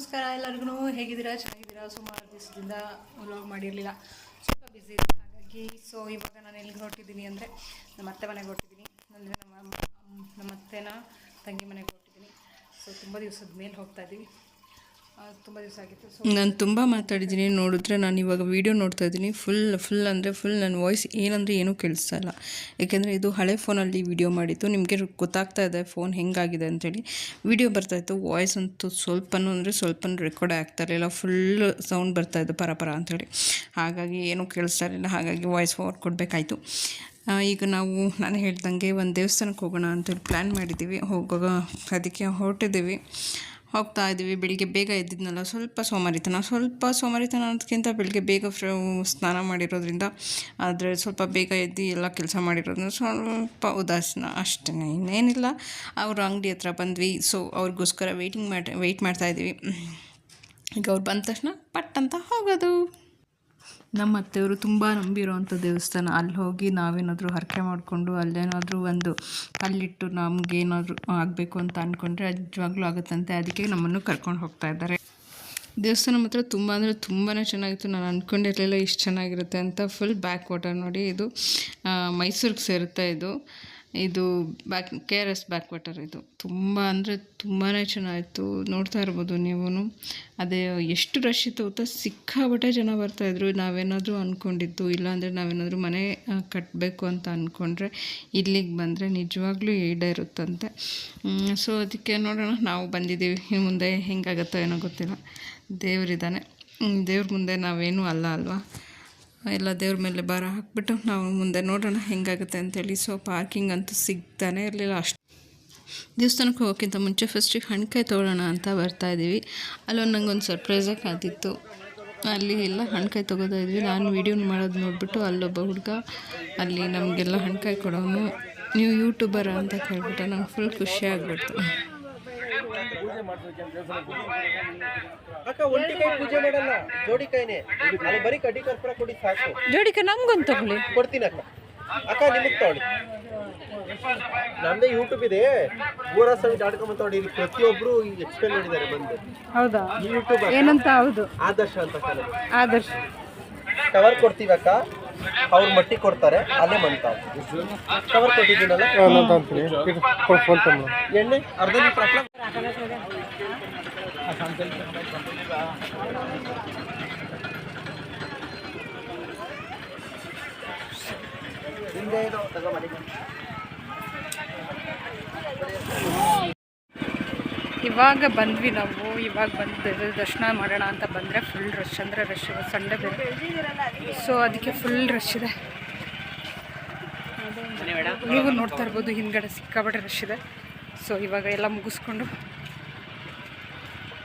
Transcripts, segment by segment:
ನಮಸ್ಕಾರ ಎಲ್ಲರಿಗೂ. ಹೇಗಿದ್ದೀರಾ? ಚೆನ್ನಾಗಿದ್ದೀರಾ? ಸುಮಾರು ದಿವಸದಿಂದ ವ್ಲಾಗ್ ಮಾಡಿರಲಿಲ್ಲ. ಸ್ವಲ್ಪ ಬ್ಯುಸಿ ಇದೆ ಹಾಗಾಗಿ ಸೊ ಇವಾಗ ನಾನು ಎಲ್ಲಿಗೆ ಹೊರಟಿದ್ದೀನಿ ಅಂದರೆ ನಮ್ಮ ಅತ್ತೆ ಮನೆಗೆ ಹೊರಟಿದ್ದೀನಿ. ಅಂದರೆ ನಮ್ಮ ನಮ್ಮ ಅತ್ತೆನ ತಂಗಿ ಮನೆಗೆ ಹೊರಟಿದ್ದೀನಿ. ಸೊ ತುಂಬ ದಿವಸದ ಮೇಲೆ ಹೋಗ್ತಾ ಇದ್ದೀವಿ. ನಾನು ತುಂಬ ಮಾತಾಡಿದ್ದೀನಿ. ನೋಡಿದ್ರೆ ನಾನು ಇವಾಗ ವೀಡಿಯೋ ನೋಡ್ತಾ ಇದ್ದೀನಿ. ಫುಲ್ ಫುಲ್ ಅಂದರೆ ಫುಲ್ ನನ್ನ ವಾಯ್ಸ್ ಏನಂದರೆ ಏನೂ ಕೇಳಿಸ್ತಾ ಇಲ್ಲ. ಏಕೆಂದರೆ ಇದು ಹಳೆ ಫೋನಲ್ಲಿ ವೀಡಿಯೋ ಮಾಡಿತ್ತು ನಿಮಗೆ ಗೊತ್ತಾಗ್ತಾ ಇದೆ ಫೋನ್ ಹೆಂಗಾಗಿದೆ ಅಂತೇಳಿ. ವೀಡಿಯೋ ಬರ್ತಾಯಿತ್ತು ವಾಯ್ಸ್ ಅಂತೂ ಸ್ವಲ್ಪನೂ ಅಂದರೆ ಸ್ವಲ್ಪ ರೆಕಾರ್ಡ್ ಆಗ್ತಾ ಇರಲಿಲ್ಲ. ಫುಲ್ ಸೌಂಡ್ ಬರ್ತಾಯಿದ್ದು ಪರ ಪರ ಅಂಥೇಳಿ ಹಾಗಾಗಿ ಏನೂ ಕೇಳಿಸ್ತಾ ಇರಲಿಲ್ಲ. ಹಾಗಾಗಿ ವಾಯ್ಸ್ ಓವರ್ ಕೊಡಬೇಕಾಯ್ತು. ಈಗ ನಾವು, ನಾನು ಹೇಳ್ದಂಗೆ ಒಂದು ದೇವಸ್ಥಾನಕ್ಕೆ ಹೋಗೋಣ ಅಂತೇಳಿ ಪ್ಲ್ಯಾನ್ ಮಾಡಿದ್ದೀವಿ. ಹೋಗೋ ಅದಕ್ಕೆ ಹೊರಟಿದ್ದೀವಿ. ಹೋಗ್ತಾ ಇದ್ದೀವಿ, ಬೆಳಿಗ್ಗೆ ಬೇಗ ಎದ್ದಿದ್ನಲ್ಲ, ಸ್ವಲ್ಪ ಸೋಮಾರಿತನ ಸ್ವಲ್ಪ ಸೋಮಾರಿತನ ಅನ್ನೋದಕ್ಕಿಂತ ಬೆಳಿಗ್ಗೆ ಬೇಗ ಫ್ರ ಸ್ನಾನ ಮಾಡಿರೋದ್ರಿಂದ ಆದರೆ ಸ್ವಲ್ಪ ಬೇಗ ಎದ್ದು ಎಲ್ಲ ಕೆಲಸ ಮಾಡಿರೋದ್ರಿಂದ ಸ್ವಲ್ಪ ಉದಾಸೀನ. ಅಷ್ಟೇ, ಇನ್ನೇನಿಲ್ಲ. ಅವರು ಅಂಗಡಿ ಹತ್ರ ಬಂದ್ವಿ ಸೊ ಅವ್ರಿಗೋಸ್ಕರ ವೆಯ್ಟಿಂಗ್ ಮಾಡಿ ವೆಯ್ಟ್ ಮಾಡ್ತಾ ಇದ್ದೀವಿ. ಈಗ ಅವ್ರು ಬಂದ ತಕ್ಷಣ ಪಟ್ ಅಂತ ಹೋಗೋದು. ನಮ್ಮ ಅತ್ತೆಯವರು ತುಂಬ ನಂಬಿರುವಂಥ ದೇವಸ್ಥಾನ. ಅಲ್ಲಿ ಹೋಗಿ ನಾವೇನಾದರೂ ಹರಕೆ ಮಾಡಿಕೊಂಡು ಅಲ್ಲೇನಾದರೂ ಒಂದು ಕಲ್ಲಿಟ್ಟು ನಮಗೇನಾದರೂ ಆಗಬೇಕು ಅಂತ ಅಂದ್ಕೊಂಡ್ರೆ ಅದು ನಿಜವಾಗ್ಲೂ ಆಗುತ್ತಂತೆ. ಅದಕ್ಕೆ ನಮ್ಮನ್ನು ಕರ್ಕೊಂಡು ಹೋಗ್ತಾ ಇದ್ದಾರೆ. ದೇವಸ್ಥಾನ ಮಾತ್ರ ತುಂಬ ಅಂದರೆ ತುಂಬಾ ಚೆನ್ನಾಗಿತ್ತು. ನಾನು ಅಂದ್ಕೊಂಡಿರಲಿಲ್ಲ ಇಷ್ಟು ಚೆನ್ನಾಗಿರುತ್ತೆ ಅಂತ. ಫುಲ್ ಬ್ಯಾಕ್ ವಾಟರ್ ನೋಡಿ ಇದು ಮೈಸೂರಿಗೆ ಸೇರುತ್ತೆ ಇದು. ಇದು back K R S back water ಇದು. ತುಂಬ ಅಂದರೆ ತುಂಬಾ ಚೆನ್ನಾಗಿತ್ತು. ನೋಡ್ತಾ ಇರ್ಬೋದು ನೀವು ಅದೇ ಎಷ್ಟು ರಶ್ ಇತ್ತು ಗೊತ್ತಾ? ಸಿಕ್ಕಾಬಟ್ಟೆ ಜನ ಬರ್ತಾಯಿದ್ರು ನಾವೇನಾದರೂ ಅಂದ್ಕೊಂಡಿದ್ದು ಇಲ್ಲಾಂದರೆ ನಾವೇನಾದರೂ ಮನೆ ಕಟ್ಟಬೇಕು ಅಂತ ಅಂದ್ಕೊಂಡ್ರೆ ಇಲ್ಲಿಗೆ ಬಂದರೆ ನಿಜವಾಗ್ಲೂ ಈಡೇರುತ್ತಂತೆ ಸೊ ಅದಕ್ಕೆ ನೋಡೋಣ. ನಾವು ಬಂದಿದ್ದೀವಿ. ಮುಂದೆ ಹೆಂಗಾಗತ್ತೋ ಏನೋ ಗೊತ್ತಿಲ್ಲ. ದೇವರಿದ್ದಾನೆ. ದೇವ್ರ ಮುಂದೆ ನಾವೇನೂ ಅಲ್ಲ ಅಲ್ವಾ? ಎಲ್ಲ ದೇವ್ರ ಮೇಲೆ ಭಾರ ಹಾಕ್ಬಿಟ್ಟು ನಾವು ಮುಂದೆ ನೋಡೋಣ ಹೆಂಗಾಗುತ್ತೆ ಅಂತೇಳಿ. ಸೊ ಪಾರ್ಕಿಂಗ್ ಅಂತೂ ಸಿಗ್ತಾನೆ ಇರಲಿಲ್ಲ. ಅಷ್ಟು ದೇವಸ್ಥಾನಕ್ಕೆ ಹೋಗೋಕ್ಕಿಂತ ಮುಂಚೆ ಫಸ್ಟಿಗೆ ಹಣ್ಕಾಯಿ ತೊಗೊಳ್ಳೋಣ ಅಂತ ಬರ್ತಾ ಇದ್ದೀವಿ. ಅಲ್ಲೊಂದು ನಂಗೊಂದು ಸರ್ಪ್ರೈಸಾಗಿ ಕಾದಿತ್ತು. ಅಲ್ಲಿ ಎಲ್ಲ ಹಣ್ಕಾಯಿ ತೊಗೋತಾ ಇದ್ವಿ. ನಾನು ವೀಡಿಯೋ ಮಾಡೋದು ನೋಡಿಬಿಟ್ಟು ಅಲ್ಲೊಬ್ಬ ಹುಡುಗ, ಅಲ್ಲಿ ನಮಗೆಲ್ಲ ಹಣ್ಕಾಯಿ ಕೊಡೋನು, ನೀವು ಯೂಟ್ಯೂಬರ್ ಅಂತ ಕೇಳ್ಬಿಟ್ಟು ನಂಗೆ ಫುಲ್ ಖುಷಿ ಆಗ್ಬಿಡ್ತು. ಅಕ್ಕ ಒಂಟಿಕಾಯಿ ಪೂಜೆ ಮಾಡಲ್ಲ. ಜೋಡಿಕಾಯಿನೇ ಅಲ್ಲಿ ಬರೀ ಕಡ್ಡಿ ಕರ್ಪೂರ ಕೊಡಿ ಸಾಕು. ಜೋಡಿಕ ನಮ್ಗೊಂದು ತಗೊಳ್ಳಿ. ಕೊಡ್ತೀನಿ ಅಕ್ಕ. ಅಕ್ಕ ನಿಮಗೆ ತಗೊಳ್ಳಿ. ನಮ್ದೇ ಯೂಟ್ಯೂಬ್ ಇದೆ. ಮೂರ ಸಲ ಡಾಟ್ ಕಾಮ್ ಅಂತ ನೋಡಿ ಇಲ್ಲಿ ಪ್ರತಿಯೊಬ್ರು ಎಕ್ಸ್ಪ್ಲೇನ್ ಮಾಡಿದ್ದಾರೆ ಬಂದು. ಹೌದಾ? ಯೂಟ್ಯೂಬ್ ಏನಂತ ಹೌದು? ಆದರ್ಶ ಅಂತ ಕಲೆ ಆದರ್ಶ. ಕವರ್ ಕೊಡ್ತೀವಿ ಅಕ್ಕ. ಅವ್ರ ಮಟ್ಟಿ ಕೊಡ್ತಾರೆ. ಅಲ್ಲೇ ಮಂತ ಕವರ್ ಕೊಟ್ಟಿದ್ದೀನಲ್ಲ? ಎಣ್ಣೆ ಅರ್ಧ ಲೀಟ್ರ್ ಹಾಕ್ಲಾ? ಹಿಂದೆ ಇದು. ಇವಾಗ ಬಂದ್ವಿ ನಾವು ಇವಾಗ ಬಂದು ದರ್ಶನ ಮಾಡೋಣ ಅಂತ ಬಂದರೆ ಫುಲ್ ರಶ್ ಅಂದರೆ ರಶ್ ಸಂಡೆ ಬೇರೆ. ಸೊ ಅದಕ್ಕೆ ಫುಲ್ ರಶ್ ಇದೆ. ನೀವು ನೋಡ್ತಾ ಇರ್ಬೋದು ಹಿಂದ್ಗಡೆ ಸಿಕ್ಕಾಪಟ್ಟೆ ರಶ್ ಇದೆ. ಸೊ ಇವಾಗ ಎಲ್ಲ ಮುಗಿಸ್ಕೊಂಡು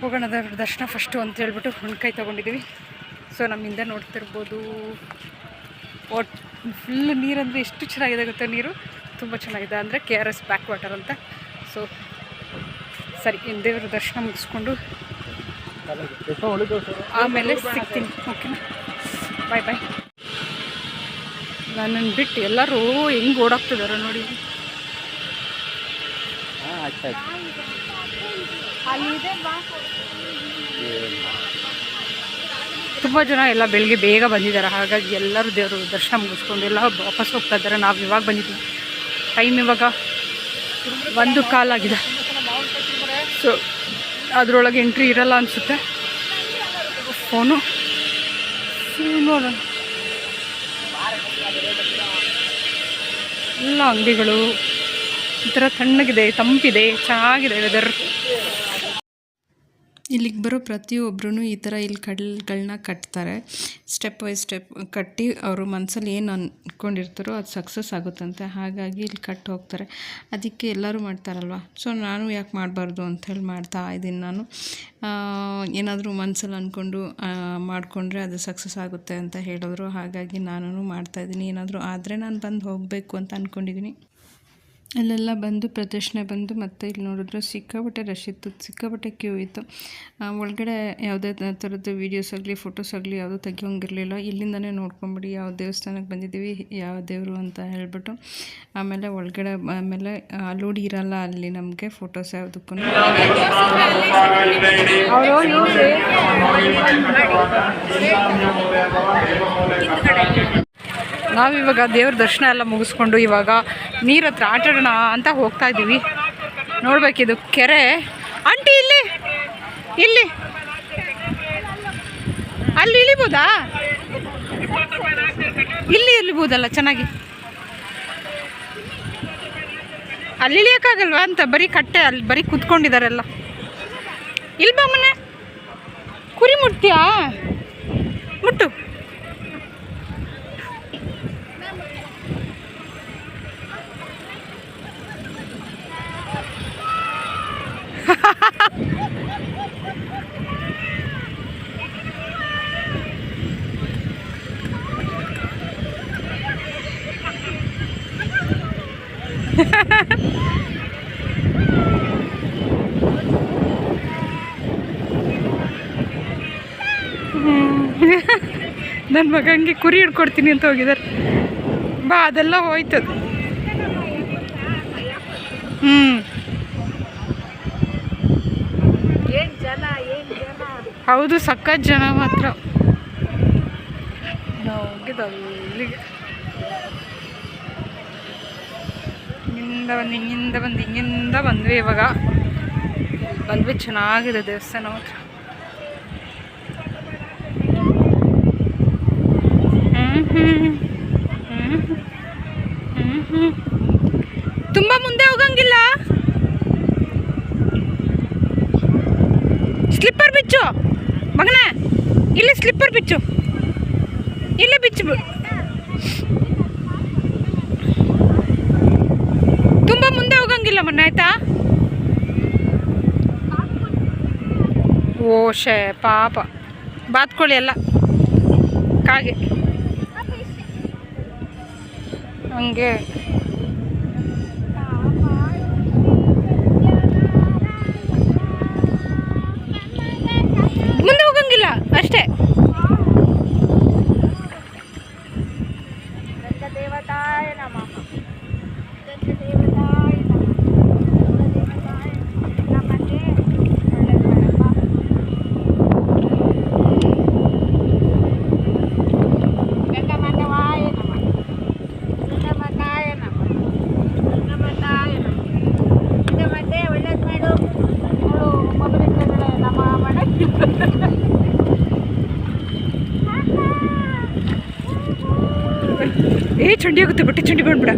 ಹೋಗೋಣ ದೇವ್ರ ದರ್ಶನ ಫಸ್ಟು ಅಂತ ಹೇಳ್ಬಿಟ್ಟು ಹುಣ್ಕಾಯಿ ತೊಗೊಂಡಿದ್ದೀವಿ. ಸೊ ನಮ್ಮಿಂದ ನೋಡ್ತಿರ್ಬೋದು. ಒಟ್ ಫುಲ್ ನೀರಂದರೆ ಎಷ್ಟು ಚೆನ್ನಾಗಿದೆ ಗೊತ್ತಾ ನೀರು? ತುಂಬ ಚೆನ್ನಾಗಿದೆ. ಅಂದರೆ K R S back water ಅಂತ. ಸೊ ಸರಿ ಇನ್ನು ದೇವರ ದರ್ಶನ ಮುಗಿಸ್ಕೊಂಡು ಆಮೇಲೆ ಸಿಗ್ತೀನಿ. ಓಕೆನಾ ಬಾಯ್ ಬಾಯ್ ನನ್ನನ್ನು ಬಿಟ್ಟು ಎಲ್ಲರೂ ಹೆಂಗೆ ಓಡಾಕ್ತಿದ್ದಾರೆ ನೋಡಿ. ತುಂಬ ಜನ ಎಲ್ಲ ಬೆಳಿಗ್ಗೆ ಬೇಗ ಬಂದಿದ್ದಾರೆ. ಹಾಗಾಗಿ ಎಲ್ಲರೂ ದೇವರು ದರ್ಶನ ಮುಗಿಸ್ಕೊಂಡು ಎಲ್ಲ ವಾಪಸ್ ಹೋಗ್ತಾ ಇದ್ದಾರೆ. ನಾವು ಇವಾಗ ಬಂದಿದ್ದೀವಿ. ಟೈಮ್ ಇವಾಗ ಒಂದು ಕಾಲಾಗಿದೆ ಸೊ ಅದರೊಳಗೆ ಎಂಟ್ರಿ ಇರಲ್ಲ ಅನಿಸುತ್ತೆ. ಫೋನು ನೋಡೋಣ ಎಲ್ಲ ಅಂಗಡಿಗಳು ಈ ಥರ ತಣ್ಣಗಿದೆ, ತಂಪಿದೆ, ಚೆನ್ನಾಗಿದೆ ವೆದರ್ ಇಲ್ಲಿಗೆ ಬರೋ ಪ್ರತಿಯೊಬ್ಬರೂ ಈ ಥರ ಇಲ್ಲಿ ಕಡಲ್ಗಳನ್ನ ಕಟ್ತಾರೆ. ಸ್ಟೆಪ್ ಬೈ ಸ್ಟೆಪ್ ಕಟ್ಟಿ ಅವರು ಮನಸ್ಸಲ್ಲಿ ಏನು ಅಂದ್ಕೊಂಡಿರ್ತಾರೋ ಅದು ಸಕ್ಸಸ್ ಆಗುತ್ತಂತೆ. ಹಾಗಾಗಿ ಇಲ್ಲಿ ಕಟ್ಟಿ ಹೋಗ್ತಾರೆ. ಅದಕ್ಕೆ ಎಲ್ಲರೂ ಮಾಡ್ತಾರಲ್ವ? ಸೊ ನಾನು ಯಾಕೆ ಮಾಡಬಾರ್ದು ಅಂಥೇಳಿ ಮಾಡ್ತಾ ಇದ್ದೀನಿ ನಾನು. ಏನಾದರೂ ಮನಸ್ಸಲ್ಲಿ ಅಂದ್ಕೊಂಡು ಮಾಡಿಕೊಂಡ್ರೆ ಅದು ಸಕ್ಸಸ್ ಆಗುತ್ತೆ ಅಂತ ಹೇಳಿದ್ರು. ಹಾಗಾಗಿ ನಾನು ಮಾಡ್ತಾಯಿದ್ದೀನಿ ಏನಾದರೂ ಆದರೆ ನಾನು ಬಂದು ಹೋಗಬೇಕು ಅಂತ ಅಂದ್ಕೊಂಡಿದ್ದೀನಿ ಅಲ್ಲೆಲ್ಲ ಬಂದು ಪ್ರದರ್ಶನ ಬಂದು ಮತ್ತೆ ಇಲ್ಲಿ ನೋಡಿದ್ರೆ ಸಿಕ್ಕಾಪಟ್ಟೆ ರಶ್ ಇತ್ತು, ಸಿಕ್ಕಾಪಟ್ಟೆ ಕ್ಯೂ ಇತ್ತು. ಒಳಗಡೆ ಯಾವುದೇ ಥರದ್ದು ವೀಡಿಯೋಸ್ ಆಗಲಿ ಫೋಟೋಸ್ ಆಗಲಿ ಯಾವುದೂ ತೆಗಿಯೋಂಗಿರಲಿಲ್ಲ. ಇಲ್ಲಿಂದನೇ ನೋಡ್ಕೊಂಬಿಡಿ, ಯಾವ ದೇವಸ್ಥಾನಕ್ಕೆ ಬಂದಿದ್ದೀವಿ, ಯಾವ ದೇವರು ಅಂತ ಹೇಳ್ಬಿಟ್ಟು ಆಮೇಲೆ ಒಳಗಡೆ, ಆಮೇಲೆ ಲೋಡ್ ಇರಲ್ಲ ಅಲ್ಲಿ ನಮಗೆ ಫೋಟೋಸ್ ಯಾವುದಕ್ಕೂ ನಾವಿವಾಗ ದೇವ್ರ ದರ್ಶನ ಎಲ್ಲ ಮುಗಿಸ್ಕೊಂಡು ಇವಾಗ ನೀರ ಹತ್ರ ಆಟಾಡೋಣ ಅಂತ ಹೋಗ್ತಾ ಇದ್ದೀವಿ ನೋಡ್ಬೇಕಿದು ಕೆರೆ. ಆಂಟಿ, ಇಲ್ಲಿ. ಇಲ್ಲಿ. ಅಲ್ಲಿ ಇಳಿಬೋದಾ? ಇಲ್ಲಿ ಇಳಿಬೋದಲ್ಲ, ಚೆನ್ನಾಗಿ. ಅಲ್ಲಿ ಇಳಿಯೋಕ್ಕಾಗಲ್ವಾ ಅಂತ ಬರೀ ಕಟ್ಟೆ, ಅಲ್ಲಿ ಬರೀ ಕುತ್ಕೊಂಡಿದ್ದಾರೆಲ್ಲ ಇಲ್ಬಾ ಮನೆ? ಕುರಿ ಮುಟ್ತೀಯಾ? ಮುಟ್ಟು. ನನ್ನ ಮಗನಿಗೆ ಕುರಿ ಹಿಡ್ಕೊಡ್ತೀನಿ ಅಂತ ಹೋಗಿದ್ದಾರೆ ಬಾ ಅದೆಲ್ಲ ಹೋಯ್ತದು ಹ್ಞೂ ಹೌದು ಸಖತ್ ಜನ ಮಾತ್ರ. ನಾವು ಹೋಗಿದ್ದು ಅಲ್ಲಿಗೆ ಹಿಂಗಿಂದ ಬಂದು ಹಿಂಗಿಂದ ಬಂದು ಹಿಂಗಿಂದ ಬಂದ್ವಿ ಇವಾಗ. ಬಂದ್ವಿ ಚೆನ್ನಾಗಿದೆ ದೇವಸ್ಥಾನ ಮಾತ್ರ ಹ್ಮ್ ಹ್ಮ್. ಹ್ಮ್ ಹ್ಮ್ ಹ್ಮ್. ತುಂಬಾ ಮುಂದೆ ಹೋಗಂಗಿಲ್ಲ ಸ್ಲಿಪ್ಪರ್ ಬಿಚ್ಚು ಮಗನ ಇಲ್ಲಿ ಸ್ಲಿಪ್ಪರ್ ಬಿಚ್ಚು. ಇಲ್ಲ ಬಿಚ್ಚು. ತುಂಬಾ ಮುಂದೆ ಹೋಗಂಗಿಲ್ಲ ಮೊನ್ನೆ, ಆಯ್ತಾ? ಓ, ಶೇ, ಪಾಪ. ಬಾತ್ಕೊಳ್ಳಿ ಎಲ್ಲ. ಕಾಗೆ. ಹಂಗೆ. ಚಂಡಿ ಆಗುತ್ತೆ ಬಟ್ಟೆ ಚಂಡಿ ಬಂದ್ಬಿಡ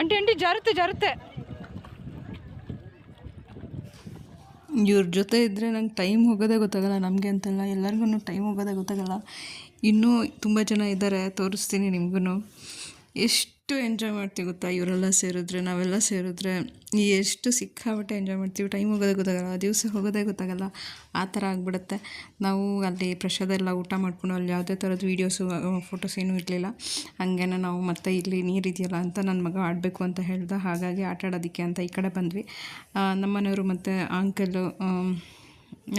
ಆಂಟಿ ಆಂಟಿ ಜಾರುತ್ತೆ ಜಾರುತ್ತೆ. ಇವ್ರ ಜೊತೆ ಇದ್ದರೆ ನಂಗೆ ಟೈಮ್ ಹೋಗೋದೇ ಗೊತ್ತಾಗಲ್ಲ, ನಮಗೆ ಅಂತಲ್ಲ ಎಲ್ಲರಿಗೂ ಟೈಮ್ ಹೋಗೋದೇ ಗೊತ್ತಾಗಲ್ಲ. ಇನ್ನೂ ತುಂಬ ಜನ ಇದ್ದಾರೆ, ತೋರಿಸ್ತೀನಿ ನಿಮಗೂ ಎಷ್ಟು ಎಂಜಾಯ್ ಮಾಡ್ತೀವಿ ಗೊತ್ತಾ? ಇವರೆಲ್ಲ ಸೇರಿದ್ರೆ, ನಾವೆಲ್ಲ ಸೇರಿದ್ರೆ ಎಷ್ಟು ಸಿಕ್ಕಾಬಿಟ್ಟೆ ಎಂಜಾಯ್ ಮಾಡ್ತೀವಿ. ಟೈಮ್ ಹೋಗೋದೇ ಗೊತ್ತಾಗಲ್ಲ, ದಿವಸ ಹೋಗೋದೇ ಗೊತ್ತಾಗಲ್ಲ. ಆ ಥರ ಆಗಿಬಿಡುತ್ತೆ. ನಾವು ಅಲ್ಲಿ ಪ್ರಸಾದ ಎಲ್ಲ ಊಟ ಮಾಡ್ಕೊಂಡು ಅಲ್ಲಿ ಯಾವುದೇ ಥರದ ವೀಡಿಯೋಸು ಫೋಟೋಸ್ ಏನೂ ಇರಲಿಲ್ಲ. ಹಂಗೇನೆ ನಾವು ಮತ್ತೆ ಇಲ್ಲಿ ನೀರು ಇದೆಯಲ್ಲ ಅಂತ ನನ್ನ ಮಗ ಆಡಬೇಕು ಅಂತ ಹೇಳ್ದೆ. ಹಾಗಾಗಿ ಆಟ ಆಡೋದಕ್ಕೆ ಅಂತ ಈ ಕಡೆ ಬಂದ್ವಿ. ನಮ್ಮನೆಯವರು ಮತ್ತು ಅಂಕಲು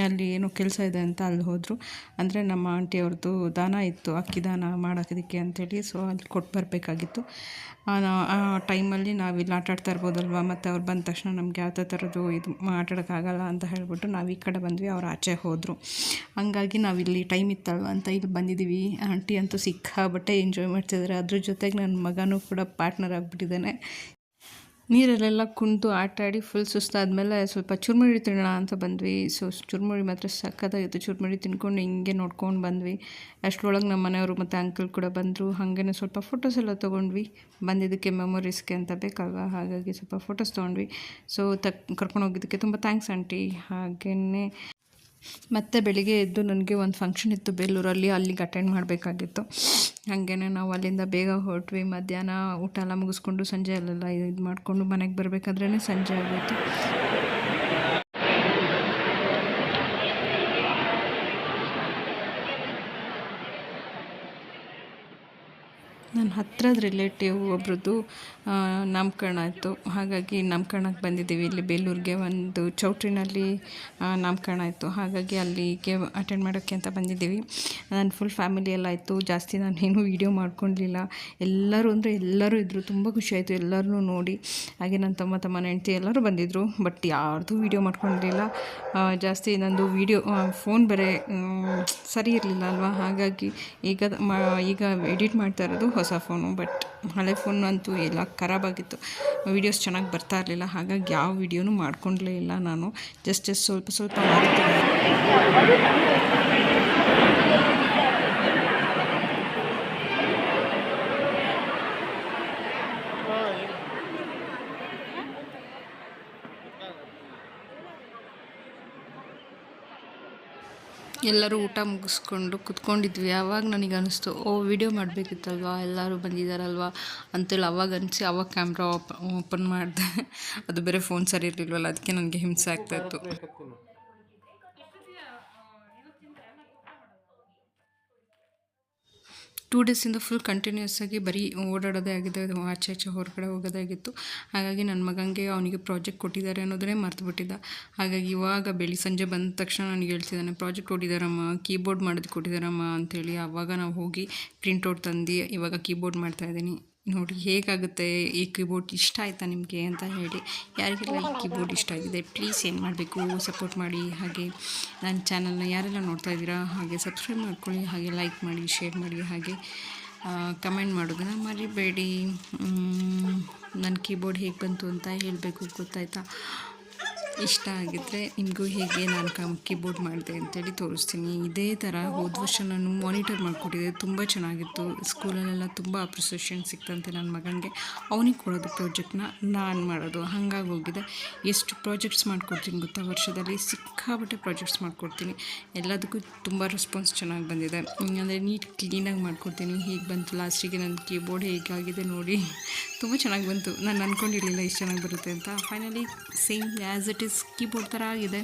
ಅಲ್ಲಿ ಏನೋ ಕೆಲಸ ಇದೆ ಅಂತ ಅಲ್ಲಿ ಹೋದರು. ಅಂದರೆ ನಮ್ಮ ಆಂಟಿ ಅವ್ರದ್ದು ದಾನ ಇತ್ತು, ಅಕ್ಕಿ ದಾನ ಮಾಡೋದಕ್ಕೆ ಅಂಥೇಳಿ ಸೊ ಅಲ್ಲಿ ಕೊಟ್ಟು ಬರಬೇಕಾಗಿತ್ತು. ಆ ಟೈಮಲ್ಲಿ ನಾವು ಇಲ್ಲಿ ಆಟಾಡ್ತಾ ಇರ್ಬೋದಲ್ವ, ಮತ್ತು ಅವ್ರು ಬಂದ ತಕ್ಷಣ ನಮ್ಗೆ ಯಾವುದೇ ಥರದ್ದು ಇದು ಆಟಾಡೋಕ್ಕಾಗಲ್ಲ ಅಂತ ಹೇಳ್ಬಿಟ್ಟು ನಾವು ಈ ಕಡೆ ಬಂದ್ವಿ, ಅವ್ರು ಆಚೆ ಹೋದರು. ಹಂಗಾಗಿ ನಾವು ಇಲ್ಲಿ ಟೈಮ್ ಇತ್ತಲ್ವ ಅಂತ ಇಲ್ಲಿ ಬಂದಿದ್ದೀವಿ ಆಂಟಿ ಅಂತೂ ಸಿಕ್ಕಾಬಟ್ಟೆ ಎಂಜಾಯ್ ಮಾಡ್ತಿದ್ದಾರೆ ಅದ್ರ ಜೊತೆಗೆ ನನ್ನ ಮಗನೂ ಕೂಡ ಪಾರ್ಟ್ನರ್ ಆಗಿಬಿಟ್ಟಿದ್ದಾನೆ. ನೀರಲ್ಲೆಲ್ಲ ಕುಂತು ಆಟ ಆಡಿ ಫುಲ್ ಸುಸ್ತಾದ್ಮೇಲೆ ಸ್ವಲ್ಪ ಚುರುಮುರಿ ತಿನ್ನೋಣ ಅಂತ ಬಂದ್ವಿ. ಸೊ ಚುರುಮುರಿ ಮಾತ್ರ ಸಖತ್ತಾಗಿತ್ತು. ಚುರುಮುರಿ ತಿನ್ಕೊಂಡು ಹಿಂಗೆ ನೋಡ್ಕೊಂಡು ಬಂದ್ವಿ. ಅಷ್ಟರೊಳಗೆ ನಮ್ಮ ಮನೆಯವರು ಮತ್ತು ಅಂಕಲ್ ಕೂಡ ಬಂದರು. ಹಾಗೇನೆ ಸ್ವಲ್ಪ ಫೋಟೋಸ್ ಎಲ್ಲ ತೊಗೊಂಡ್ವಿ. ಬಂದಿದ್ದಕ್ಕೆ ಮೆಮೊರೀಸ್ಗೆ ಅಂತ ಬೇಕಲ್ವ ಹಾಗಾಗಿ ಸ್ವಲ್ಪ ಫೋಟೋಸ್ ತೊಗೊಂಡ್ವಿ. ಸೊ ತಕ್, ಕರ್ಕೊಂಡು ಹೋಗಿದ್ದಕ್ಕೆ ತುಂಬ ಥ್ಯಾಂಕ್ಸ್ ಆಂಟಿ ಹಾಗೆಯೇ ಮತ್ತೆ ಬೆಳಿಗ್ಗೆ ಎದ್ದು ನನಗೆ ಒಂದು ಫಂಕ್ಷನ್ ಇತ್ತು ಬೇಲೂರಲ್ಲಿ, ಅಲ್ಲಿಗೆ ಅಟೆಂಡ್ ಮಾಡಬೇಕಾಗಿತ್ತು. ಹಾಗೇ ನಾವು ಅಲ್ಲಿಂದ ಬೇಗ ಹೊರಟ್ವಿ. ಮಧ್ಯಾಹ್ನ ಊಟ ಎಲ್ಲ ಮುಗಿಸ್ಕೊಂಡು ಸಂಜೆ ಅಲ್ಲೆಲ್ಲ ಇದು ಮಾಡಿಕೊಂಡು ಮನೆಗೆ ಬರಬೇಕಾದ್ರೇ ಸಂಜೆ ಆಗೋಯ್ತು. ನನ್ನ ಹತ್ರದ ರಿಲೇಟಿವ್ ಒಬ್ರದ್ದು ನಾಮಕರಣ ಆಯಿತು. ಹಾಗಾಗಿ ನಾಮಕರಣಕ್ಕೆ ಬಂದಿದ್ದೀವಿ. ಇಲ್ಲಿ ಬೇಲೂರಿಗೆ ಒಂದು ಚೌಟ್ರಿನಲ್ಲಿ ನಾಮಕರಣ ಆಯಿತು. ಹಾಗಾಗಿ ಅಲ್ಲಿಗೆ ಅಟೆಂಡ್ ಮಾಡೋಕ್ಕೆ ಅಂತ ಬಂದಿದ್ದೀವಿ. ನಾನು ಫುಲ್ ಫ್ಯಾಮಿಲಿ ಎಲ್ಲ ಇತ್ತು ಜಾಸ್ತಿ ನಾನು ಏನೂ ವೀಡಿಯೋ ಮಾಡ್ಕೊಂಡಿಲ್ಲ. ಎಲ್ಲರೂ ಅಂದರೆ ಎಲ್ಲರೂ ಇದ್ದರು ತುಂಬ ಖುಷಿ ಆಯಿತು. ಎಲ್ಲರನ್ನೂ ನೋಡಿ. ಹಾಗೆ ನನ್ನ ತಮ್ಮ ತಮ್ಮನ ಹೆಂಡತಿ ಎಲ್ಲರೂ ಬಂದಿದ್ದರು ಬಟ್ ಯಾರ್ದು ವೀಡಿಯೋ ಮಾಡ್ಕೊಂಡಿರಲಿಲ್ಲ. ಜಾಸ್ತಿ ನಂದು ವೀಡಿಯೋ ಫೋನ್ ಬೇರೆ ಸರಿ ಇರಲಿಲ್ಲ ಅಲ್ವಾ? ಹಾಗಾಗಿ ಈಗ ಈಗ ಎಡಿಟ್ ಮಾಡ್ತಾ ಇರೋದು ಹೊಸ ಫೋನು, ಬಟ್ ಹಳೆ ಫೋನ್ ಅಂತೂ ಎಲ್ಲ ಖರಾಬಾಗಿತ್ತು ವೀಡಿಯೋಸ್ ಚೆನ್ನಾಗಿ ಬರ್ತಾ ಇರಲಿಲ್ಲ, ಹಾಗಾಗಿ ಯಾವ ವೀಡಿಯೋನೂ ಮಾಡ್ಕೊಂಡ್ಲೇ ಇಲ್ಲ ನಾನು. ಜಸ್ಟ್ ಜಸ್ಟ್ ಸ್ವಲ್ಪ ಸ್ವಲ್ಪ ಮಾಡ್ತೀನಿ. ಎಲ್ಲರೂ ಊಟ ಮುಗಿಸ್ಕೊಂಡು ಕುತ್ಕೊಂಡಿದ್ವಿ. ಆವಾಗ ನನಗೆ ಅನಿಸ್ತು, ಓ, ವಿಡಿಯೋ ಮಾಡಬೇಕಿತ್ತಲ್ವಾ? ಎಲ್ಲರೂ ಬಂದಿದ್ದಾರಲ್ವಾ ಅಂತೇಳಿ ಅವಾಗ ಅನಿಸಿ, ಅವಾಗ ಕ್ಯಾಮ್ರಾ ಓಪನ್ ಮಾಡಿದೆ. ಅದು ಬೇರೆ ಫೋನ್ ಸರಿ ಇರಲಿಲ್ವಲ್ಲ? ಅದಕ್ಕೆ ನನಗೆ ಹಿಂಸೆ ಆಗ್ತಾಯಿತ್ತು ಟೂ ಡೇಸಿಂದ ಫುಲ್ ಕಂಟಿನ್ಯೂಸ್ ಆಗಿ ಬರೀ ಓಡಾಡೋದೇ ಆಗಿದೆ, ಆಚೆ ಆಚೆ ಹೊರಗಡೆ ಹೋಗೋದೇ ಆಗಿತ್ತು. ಹಾಗಾಗಿ ನನ್ನ ಮಗನಿಗೆ ಅವನಿಗೆ ಪ್ರಾಜೆಕ್ಟ್ ಕೊಟ್ಟಿದ್ದಾರೆ ಅನ್ನೋದನ್ನೇ ಮರ್ತು ಬಿಟ್ಟಿದ್ದ. ಹಾಗಾಗಿ ಇವಾಗ ಬೆಳಿ ಸಂಜೆ ಬಂದ ತಕ್ಷಣ ನನಗೆ ಹೇಳ್ತಿದ್ದಾನೆ ಪ್ರಾಜೆಕ್ಟ್ ಕೊಟ್ಟಿದ್ದಾರಮ್ಮ ಕೀಬೋರ್ಡ್ ಮಾಡೋದು ಕೊಟ್ಟಿದ್ದಾರಮ್ಮ ಅಂಥೇಳಿ ಆವಾಗ ನಾವು ಹೋಗಿ ಪ್ರಿಂಟೌಟ್ ತಂದು ಇವಾಗ ಕೀಬೋರ್ಡ್ ಮಾಡ್ತಾಯಿದ್ದೀನಿ ನೋಡಿ ಹೇಗಾಗುತ್ತೆ, ಈ ಕೀಬೋರ್ಡ್ ಇಷ್ಟ ಆಯಿತಾ ನಿಮಗೆ ಅಂತ ಹೇಳಿ. ಯಾರಿಗೆಲ್ಲ ಈ ಕೀಬೋರ್ಡ್ ಇಷ್ಟ ಆಗಿದೆ ಪ್ಲೀಸ್ ಏನು ಮಾಡಬೇಕು ಸಪೋರ್ಟ್ ಮಾಡಿ. ಹಾಗೆ ನನ್ನ ಚಾನಲ್ನ ಯಾರೆಲ್ಲ ನೋಡ್ತಾ ಇದ್ದೀರಾ, ಹಾಗೆ ಸಬ್ಸ್ಕ್ರೈಬ್ ಮಾಡ್ಕೊಳ್ಳಿ, ಹಾಗೆ ಲೈಕ್ ಮಾಡಿ ಶೇರ್ ಮಾಡಿ, ಹಾಗೆ ಕಮೆಂಟ್ ಮಾಡೋದನ್ನು ಮರಿಬೇಡಿ. ನನ್ನ ಕೀಬೋರ್ಡ್ ಹೇಗೆ ಬಂತು ಅಂತ ಹೇಳಬೇಕು, ಗೊತ್ತಾಯ್ತಾ? ಇಷ್ಟ ಆಗಿದ್ದರೆ ನಿಮಗೂ ಹೇಗೆ ನಾನು ಕಮ್ ಕೀಬೋರ್ಡ್ ಮಾಡಿದೆ ಅಂತೇಳಿ ತೋರಿಸ್ತೀನಿ. ಇದೇ ಥರ ಹೋದ ವರ್ಷ ನಾನು ಮಾನಿಟರ್ ಮಾಡಿಕೊಟ್ಟಿದ್ದೆ. ತುಂಬ ಚೆನ್ನಾಗಿತ್ತು. ಸ್ಕೂಲಲ್ಲೆಲ್ಲ ತುಂಬ ಅಪ್ರಿಸಿಯೇಷನ್ ಸಿಕ್ತಂತೆ ನನ್ನ ಮಗನಿಗೆ. ಅವನಿಗೆ ಕೊಡೋದು ಪ್ರಾಜೆಕ್ಟ್ನ ನಾನು ಮಾಡೋದು. ಹಾಗಾಗಿ ಹೋಗಿದೆ. ಎಷ್ಟು ಪ್ರಾಜೆಕ್ಟ್ಸ್ ಮಾಡಿಕೊಡ್ತೀನಿ ಗೊತ್ತಾ? ವರ್ಷದಲ್ಲಿ ಸಿಕ್ಕಾಪಟ್ಟೆ ಪ್ರಾಜೆಕ್ಟ್ಸ್ ಮಾಡಿಕೊಡ್ತೀನಿ. ಎಲ್ಲದಕ್ಕೂ ತುಂಬ ರೆಸ್ಪಾನ್ಸ್ ಚೆನ್ನಾಗಿ ಬಂದಿದೆ. ಅಂದರೆ ನೀಟ್ ಕ್ಲೀನಾಗಿ ಮಾಡ್ಕೊಡ್ತೀನಿ. ಹೀಗೆ ಬಂತು. ಲಾಸ್ಟಿಗೆ ನನ್ನ ಕೀಬೋರ್ಡ್ ಹೇಗಾಗಿದೆ ನೋಡಿ. ತುಂಬ ಚೆನ್ನಾಗಿ ಬಂತು. ನಾನು ಅಂದ್ಕೊಂಡಿರಲಿಲ್ಲ ಇಷ್ಟು ಚೆನ್ನಾಗಿ ಬರುತ್ತೆ ಅಂತ. Finally same as it is keyboard ಥರ ಆಗಿದೆ